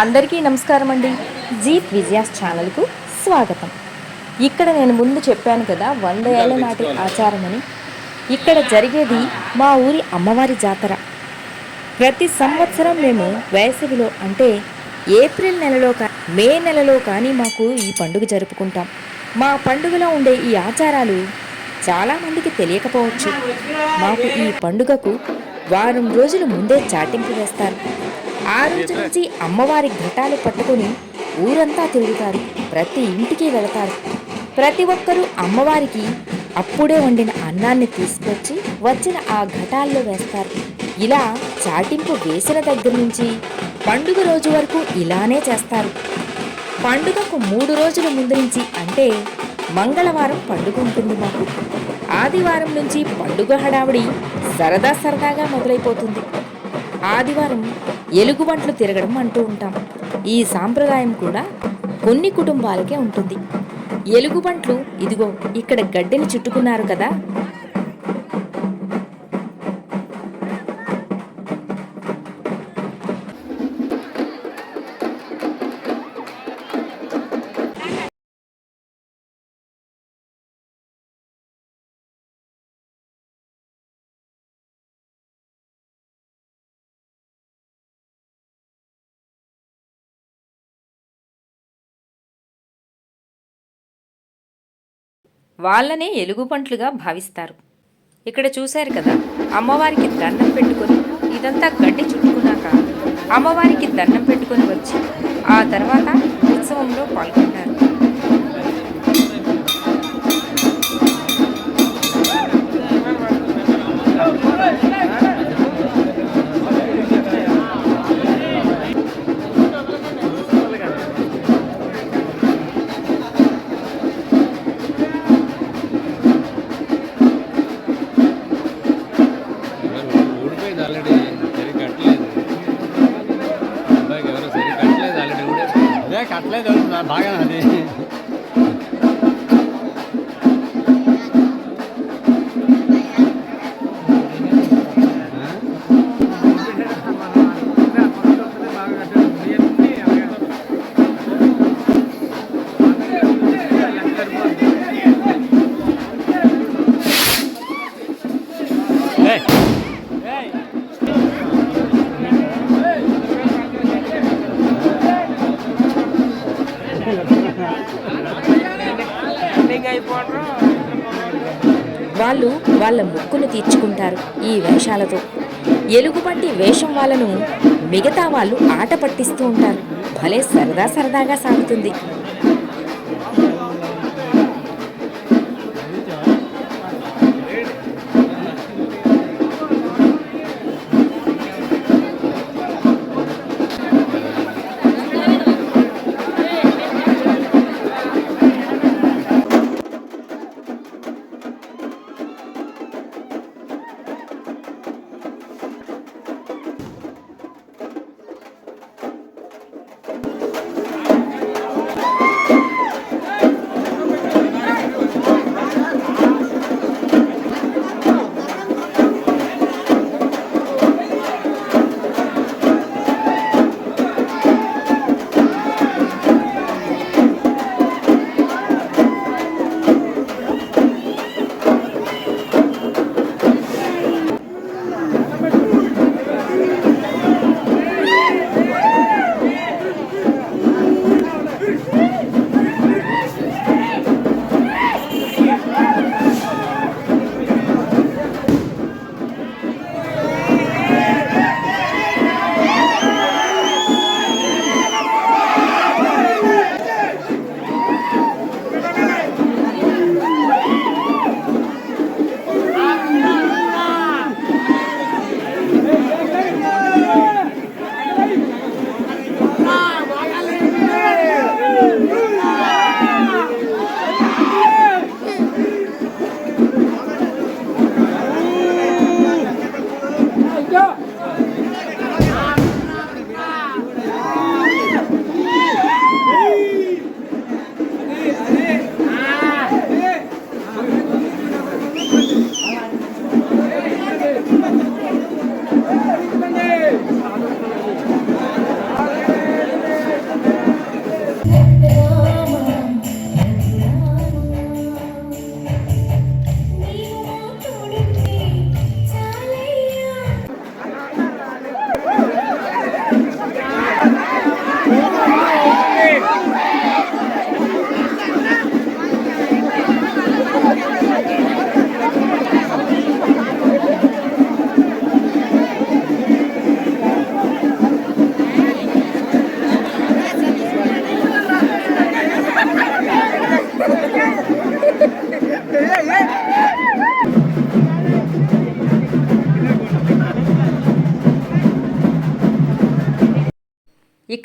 అందరికీ నమస్కారం అండి. జీత్ విజయాస్ ఛానల్కు స్వాగతం. ఇక్కడ నేను ముందు చెప్పాను కదా వంద ఏళ్ళ నాటి ఆచారం అని ఇక్కడ జరిగేది మా ఊరి అమ్మవారి జాతర. ప్రతి సంవత్సరం మేము వేసవిలో అంటే ఏప్రిల్ నెలలో కా మే నెలలో కానీ మాకు ఈ పండుగ జరుపుకుంటాం. మా పండుగలో ఉండే ఈ ఆచారాలు చాలామందికి తెలియకపోవచ్చు. మాకు ఈ పండుగకు వారం రోజుల ముందే చాటింపు వేస్తారు. ఆ రోజు నుంచి అమ్మవారి ఘటాలు పట్టుకుని ఊరంతా తిరుగుతారు. ప్రతి ఇంటికి వెళతారు. ప్రతి ఒక్కరూ అమ్మవారికి అప్పుడే వండిన అన్నాన్ని తీసుకొచ్చి వచ్చిన ఆ ఘటాల్లో వేస్తారు. ఇలా చాటింపు వేసిన దగ్గర నుంచి పండుగ రోజు వరకు ఇలానే చేస్తారు. పండుగకు మూడు రోజుల ముందు నుంచి అంటే మంగళవారం పండుగ ఉంటుంది మాకు. ఆదివారం నుంచి పండుగ హడావిడి సరదా సరదాగా మొదలైపోతుంది. ఆదివారం ఎలుగుబంట్లు తిరగడం అంటూ ఉంటాం. ఈ సాంప్రదాయం కూడా కొన్ని కుటుంబాలకే ఉంటుంది. ఎలుగుబంట్లు ఇదిగో ఇక్కడ గడ్డిని చుట్టుకున్నారు కదా. వాళ్ళనే ఎలుగుబంట్లుగా భావిస్తారు. ఇక్కడ చూశారు కదా అమ్మవారికి దండం పెట్టుకొని ఇదంతా గడ్డి చుట్టుకున్నాక అమ్మవారికి దండం పెట్టుకొని వచ్చి ఆ తర్వాత ఉత్సవంలో పాల్గొంటారు. ఆల్రెడీ సరి కట్టలేదు అబ్బాయికి ఎవరో సరి కట్టలేదు ఆల్రెడీ ఊడిపోయింది అదే కట్టలేదు బాగా అది వాళ్ళు వాళ్ళ ముక్కును తీర్చుకుంటారు ఈ వేషాలతో. ఎలుగుబంటి వేషం వాళ్ళను మిగతా వాళ్ళు ఆట పట్టిస్తూ ఉంటారు. భలే సరదా సరదాగా సాగుతుంది.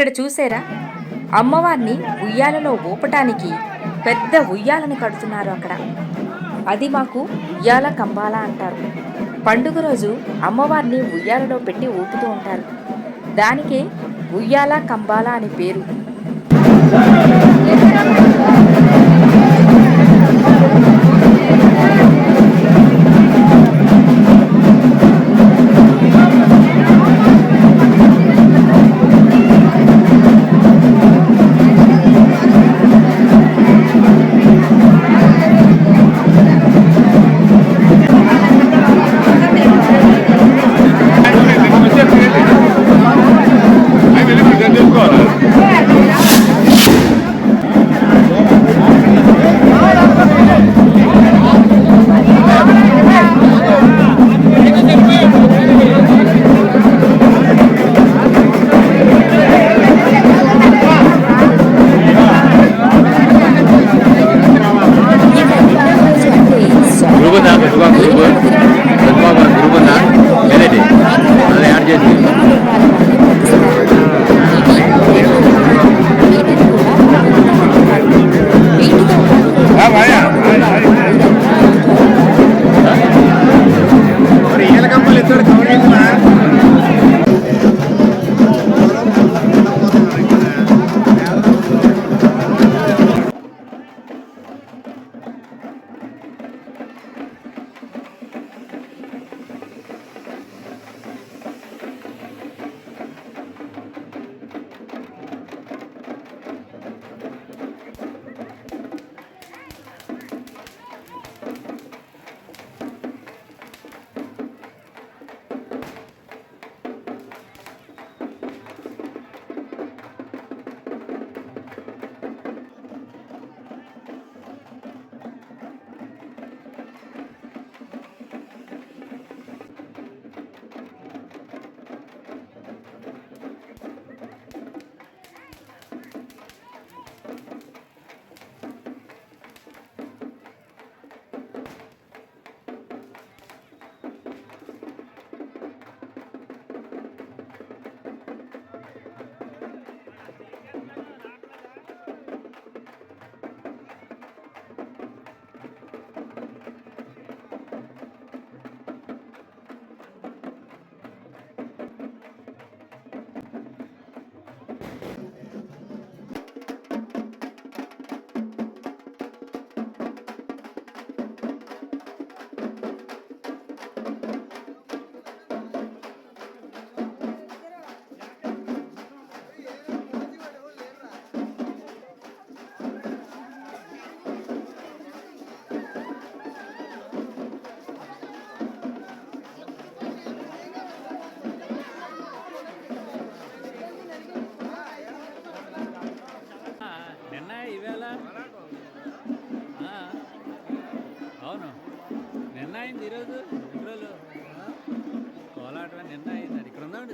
ఇక్కడ చూసారా? అమ్మవారిని ఉయ్యాలలో ఊపటానికి పెద్ద ఉయ్యాలను కడుతున్నారు అక్కడ. అది మాకు ఉయ్యాల కంబాల అంటారు. పండుగ రోజు అమ్మవారిని ఉయ్యాలలో పెట్టి ఊపుతూ ఉంటారు. దానికే ఉయ్యాల కంబాల అని పేరు.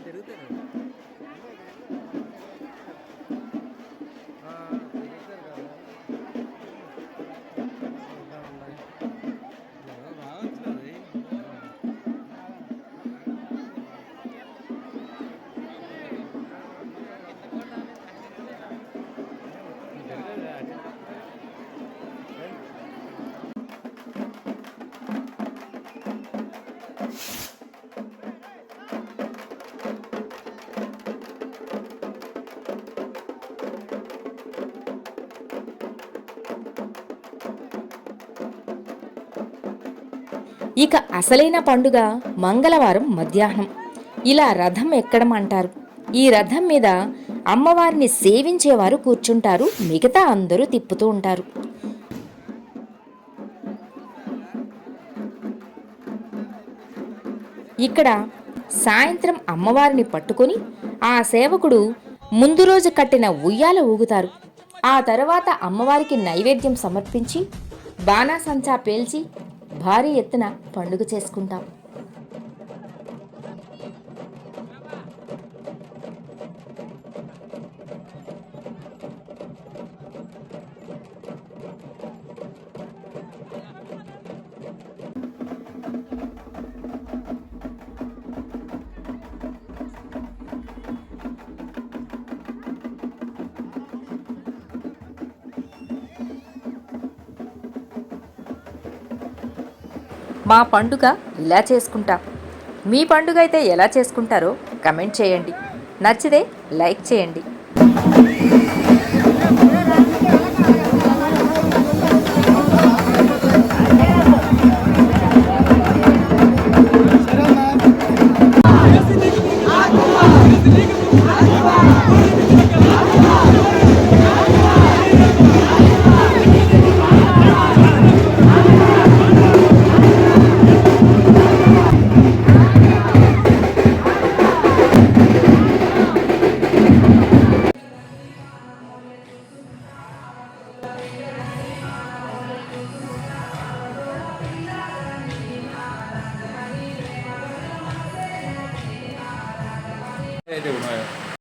తిరుగుతారు. ఇక అసలైన పండుగ మంగళవారం మధ్యాహ్నం. ఇలా రథం ఎక్కడం అంటారు. ఈ రథం మీద అమ్మవారిని సేవించేవారు కూర్చుంటారు మిగతా అందరూ తిప్పుతూ ఉంటారు. ఇక్కడ సాయంత్రం అమ్మవారిని పట్టుకొని ఆ సేవకుడు ముందు రోజు కట్టిన ఉయ్యాల ఊగుతారు. ఆ తర్వాత అమ్మవారికి నైవేద్యం సమర్పించి బాణాసంచా పేల్చి భారీ ఎత్తున పండుగ చేసుకుంటాం. మా పండుగ ఇలా చేసుకుంటాం. మీ పండుగ అయితే ఎలా చేసుకుంటారో కమెంట్ చేయండి. నచ్చితే లైక్ చేయండి.